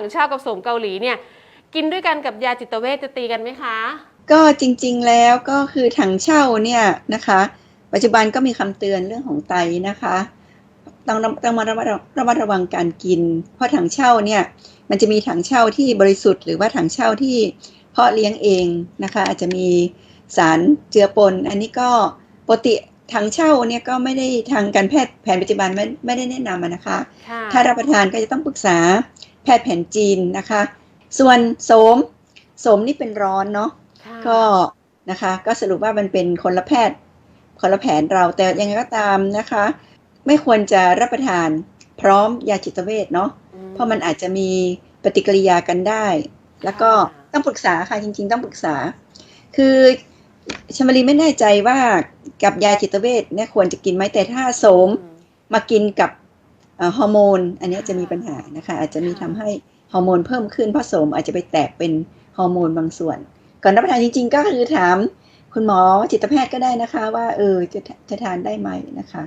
ถังเช่ากับโสมเกาหลีเนี่ยกินด้วยกันกับยาจิตเวชจะตีกันไหมคะ ก็จริงๆแล้วก็คือถังเช่าเนี่ยนะคะ ปัจจุบันก็มีคำเตือนเรื่องของไตนะคะต้องต้องมาระมัดระมัดระวังการกิน เพราะถังเช่าเนี่ยมันจะมีถังเช่าที่บริสุทธิ์หรือว่าถังเช่าที่เพาะเลี้ยงเองนะคะ อาจจะมีสารเจือปน อันนี้ก็ปกติถังเช่าเนี่ยก็ไม่ได้ทางการแพทย์แผนปัจจุบันไม่ไม่ได้แนะนำอะนะคะค่ะถ้ารับประทานก็จะต้องปรึกษา แพทย์แผนจีนนะคะ ส่วนโสมโสมนี่เป็นร้อนเนาะค่ะก็นะคะก็สรุปว่ามันเป็นคนละแพทย์คนละแผนเราแต่ยังไงก็ตามนะคะ ไม่ควรจะรับประทานพร้อมยาจิตเวชเนาะอืเพราะมันอาจจะมีปฏิกิริยากันได้ แล้วก็ต้องปรึกษาค่ะจริง ๆ ต้องปรึกษา คือชมรีไม่แน่ใจว่ากับยาจิตเวชเนี่ยควรจะกินไหมแต่ถ้าโสมอืมมากินกับเอ่อ ฮอร์โมนอันนี้จะมีปัญหานะคะอาจจะมีทำให้ฮอร์โมนเพิ่มขึ้นเพราะโสมอาจจะไปแตกเป็นฮอร์โมนบางส่วน ก่อนรับประทานจริงๆ ก็คือถามคุณหมอจิตแพทย์ก็ได้นะคะ ว่าเออจะจะทานได้ไหมนะคะ